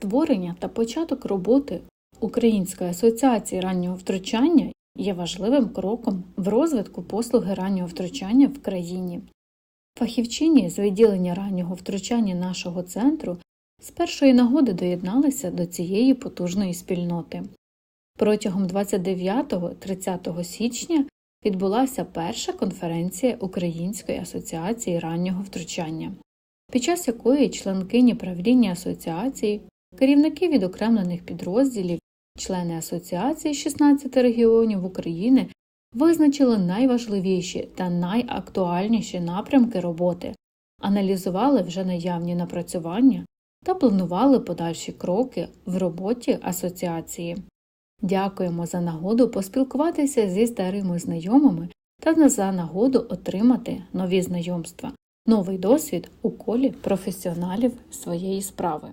Створення та початок роботи Української асоціації раннього втручання є важливим кроком в розвитку послуги раннього втручання в країні. Фахівчині з відділення раннього втручання нашого центру з першої нагоди доєдналися до цієї потужної спільноти. Протягом 29-30 січня відбулася перша конференція Української асоціації раннього втручання, під час якої членкині правління асоціації, керівники відокремлених підрозділів, члени асоціації 16 регіонів України визначили найважливіші та найактуальніші напрямки роботи, аналізували вже наявні напрацювання та планували подальші кроки в роботі асоціації. Дякуємо за нагоду поспілкуватися зі старими знайомими та за нагоду отримати нові знайомства, новий досвід у колі професіоналів своєї справи.